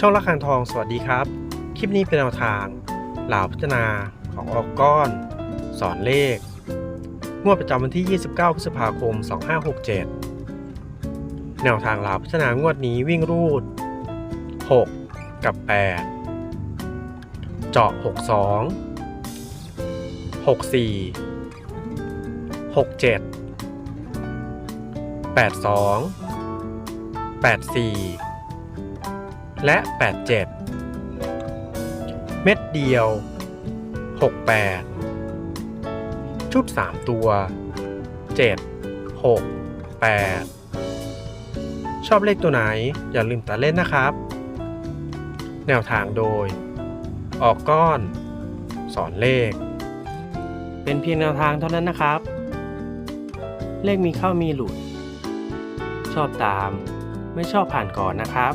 ช่องละคังทองสวัสดีครับ คลิปนี้เป็นแนวทางเหล่าพัฒนาของออกก้อน สอนเลข งวดประจำวันที่ 29 พฤษภาคม 2567 แนวทางเหล่าพัฒนางวดนี้วิ่งรูด 6 กับ 8 เจาะ 62 64 67 82 84 และ 87 เม็ดเดียว 68 ชุด 3 ตัว 7 6 8 ชอบเลขตัวไหนอย่าลืมตัดเล่นนะครับ แนวทางโดย ออกก้อน สอนเลข เป็นเพียงแนวทางเท่านั้นนะครับ เลขมีเข้ามีหลุด ชอบตามไม่ชอบผ่านก่อนนะครับ